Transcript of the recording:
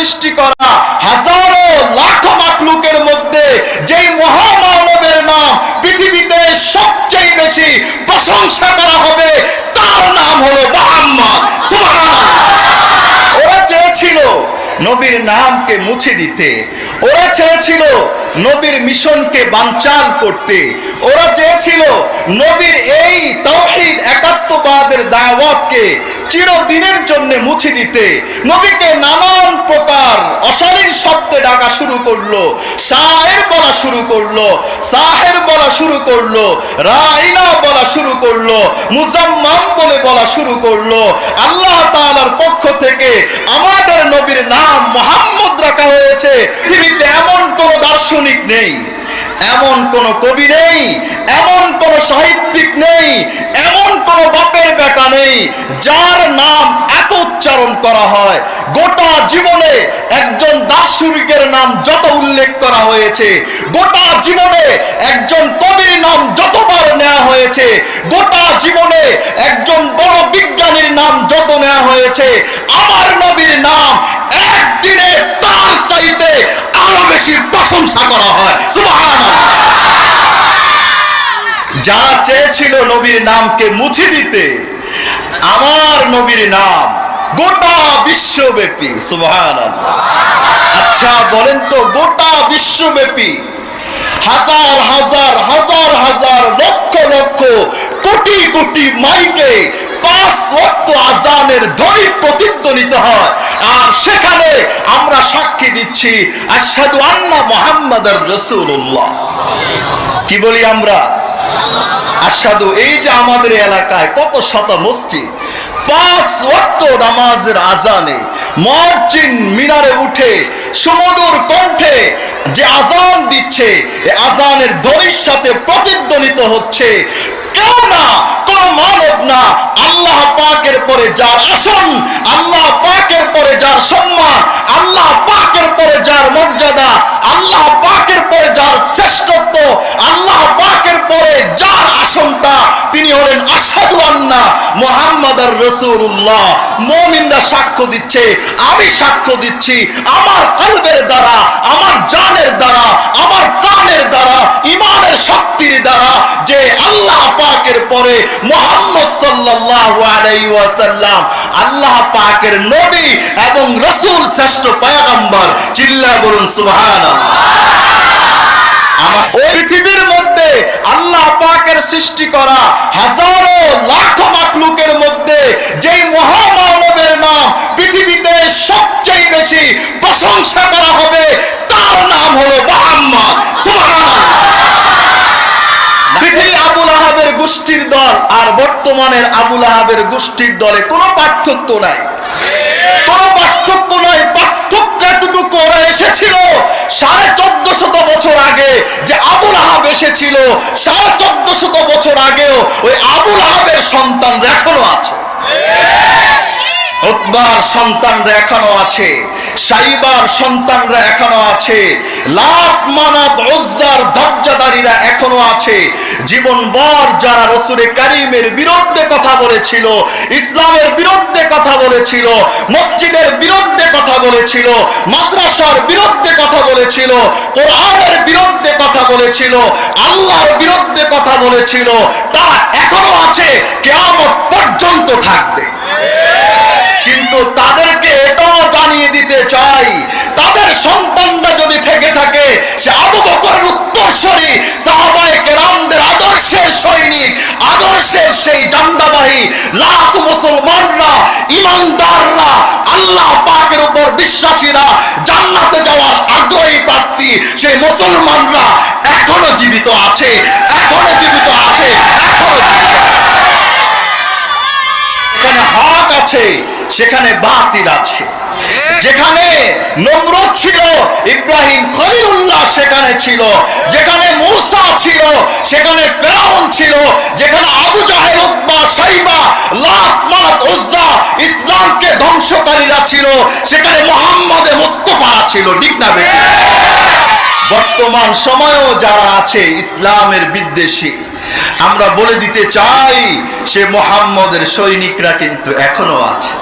সৃষ্টি করা হাজারো লাখ মাকলুকের মধ্যে যেই মহামানবের নাম পৃথিবীতে সবচেয়ে বেশি প্রশংসা করা হবে, তার নাম হলো। ওরা চেয়েছিল নবীর নামকে মুছে দিতে ওরা চেয়েছিল নবীর মিশনকে বানচাল করতে। ওরা চেয়েছিল নবীর এই তৌহিদ একাত্মবাদের দাওয়াতকে চিরদিনের জন্য মুছে দিতে। নবীকে নানান প্রকার অশালীন শব্দে ডাকা শুরু করল শাহের বলা শুরু করল, সাহের বলা শুরু করল, রাইনা বলা শুরু করল, মুজাম্মাম বলে বলা শুরু করল। আল্লাহ তাআলার পক্ষ থেকে আমাদের নবীর নাম মোহাম্মদ রাখা হয়েছে। পৃথিবীতে এমন কোন দার্শনিক নেই, এমন কোন কবি নেই, এমন কোন সাহিত্যিক নেই, এমন কোন বাপের বেটা নেই, যার নাম এত উচ্চারণ করা হয়। গোটা জীবনে একজন দার্শনিকের নাম যত উল্লেখ করা হয়েছে, গোটা জীবনে একজন কবির নাম যতবার নেওয়া হয়েছে, গোটা জীবনে একজন বড় বিজ্ঞানীর নাম যত নেওয়া হয়েছে, আমার নবীর নাম আরও প্রশংসা করা হয়। যারা চেয়েছিল নবীর নামকে মুছে দিতে, আমার নবীর নাম গোটা বিশ্বব্যাপী, সুবহানাল্লাহ। আচ্ছা বলেন তো, গোটা বিশ্বব্যাপী হাজার হাজার হাজার হাজার লক্ষ লক্ষ, কোটি কোটি মাইকে পাঁচ আজানের ধ্বনি প্রতিধ্বনিত হয়। আর সেখানে আমরা সাক্ষী দিচ্ছি, আশহাদু আন্না মুহাম্মাদার রাসূলুল্লাহ। কি বলি আমরা? আশহাদু, এই যে আমাদের এলাকায় কত শত মসজিদ, পাঁচ ওয়াক্ত নামাজের আজানে মসজিদ মিনারে উঠে সুমধুর কণ্ঠে যে আজান দিচ্ছে আজানের ধ্বনির সাথে প্রতিধ্বনিত হচ্ছে। কেউ না কোন মানব না আল্লাহ পাকের পরে যার আসন আল্লাহ পাকের পরে যার সম্মান, আল্লাহ পাকের পরে যার মর্যাদা, আল্লাহ পাকের পরে যার শ্রেষ্ঠত্ব, আল্লাহ পাকের পরে যার আসনটা তিনি হলেন আসাদু আন্না মোহাম্মদার রসুল্লাহ মমিনরা সাক্ষ্য দিচ্ছে, আমি সাক্ষ্য দিচ্ছি, আমার কলবের দ্বারা, আমার জানের দ্বারা, আমার প্রাণের দ্বারা ইমানের শক্তির দ্বারা যে পরে মোহাম্মদ সাল্লাল্লাহু আলাইহি ওয়াসাল্লাম আল্লাহ পাকের নবী এবং রসুল শ্রেষ্ঠ পয়গম্বর চিল্লা বলুন সুবহানাল্লাহ। ওই পৃথিবীর মধ্যে আল্লাহ পাকের সৃষ্টি করা হাজারো লাখো মাকলুকের মধ্যে যেই মহামানবের নাম পৃথিবীতে সবচেয়ে বেশি প্রশংসা করা হবে, তার নাম হলো মোহাম্মদ সুবহানাল্লাহ পৃথিবী আবুল আহাবের গোষ্ঠীর দল আর বর্তমানের আবুল আহাবের গোষ্ঠীর দলে কোনো পার্থক্য নাই। কোনো পার্থক্য নাই, পার্থক্য এতটুকু ওরা এসেছিল সাড়ে চোদ্দ শত বছর আগে যে আবুল আহাব এসেছিল। সাড়ে চোদ্দ শত বছর আগেও ওই আবুল আহাবের সন্তান এখনও আছে উতবার সন্তানরা এখনও আছে, সাইবার সন্তানরা এখনও আছে লাভ মানাত উজ্জার ধৈর্যদারীরা এখনও আছে। জীবনভর যারা রসুরে কারিমের বিরুদ্ধে কথা বলেছিল, ইসলামের বিরুদ্ধে কথা বলেছিল, মসজিদের বিরুদ্ধে কথা বলেছিল, মাদ্রাসার বিরুদ্ধে কথা বলেছিল, কোরআনের বিরুদ্ধে কথা বলেছিল, আল্লাহর বিরুদ্ধে কথা বলেছিল, তারা এখনও আছে, কেয়ামত পর্যন্ত থাকবে। কিন্তু তাদেরকে এটাও জানিয়ে দিতে চাই, তাদের সন্তানরা যদি থেকে থাকে, সে আবু বকরের উত্তরসূরি, সাহাবায়ে কেরামদের আদর্শের সৈনিক, আদর্শের সেই জান্দাবাহী লাখ মুসলমানরা, ইমানদাররা, আল্লাহ পাকের উপর বিশ্বাসীরা জান্নাতে যাওয়ার আগ্রহী প্রার্থী সেই মুসলমানরা এখনও জীবিত আছে এখনও জীবিত আছে এখনও জীবিত আছে। এখানে হক আছে, সেখানে বাতিল আছে। যেখানে নমরুদ ছিল, ইব্রাহিম খলিলুল্লাহ সেখানে ছিল। যেখানে মূসা ছিল, সেখানে ফেরাউন ছিল। যেখানে আবু জাহেল, উতবা সাইবা লাত মানাত উজ্জা ইসলামকে ধ্বংসকারীরা ছিল। সেখানে মোহাম্মদে মুস্তফারা ছিল, ঠিক না বর্তমান সময়েও যারা আছে, ইসলামের বিদ্বেষী আমরা বলে দিতে চাই সে মোহাম্মদের সৈনিকরা কিন্তু এখনও আছে।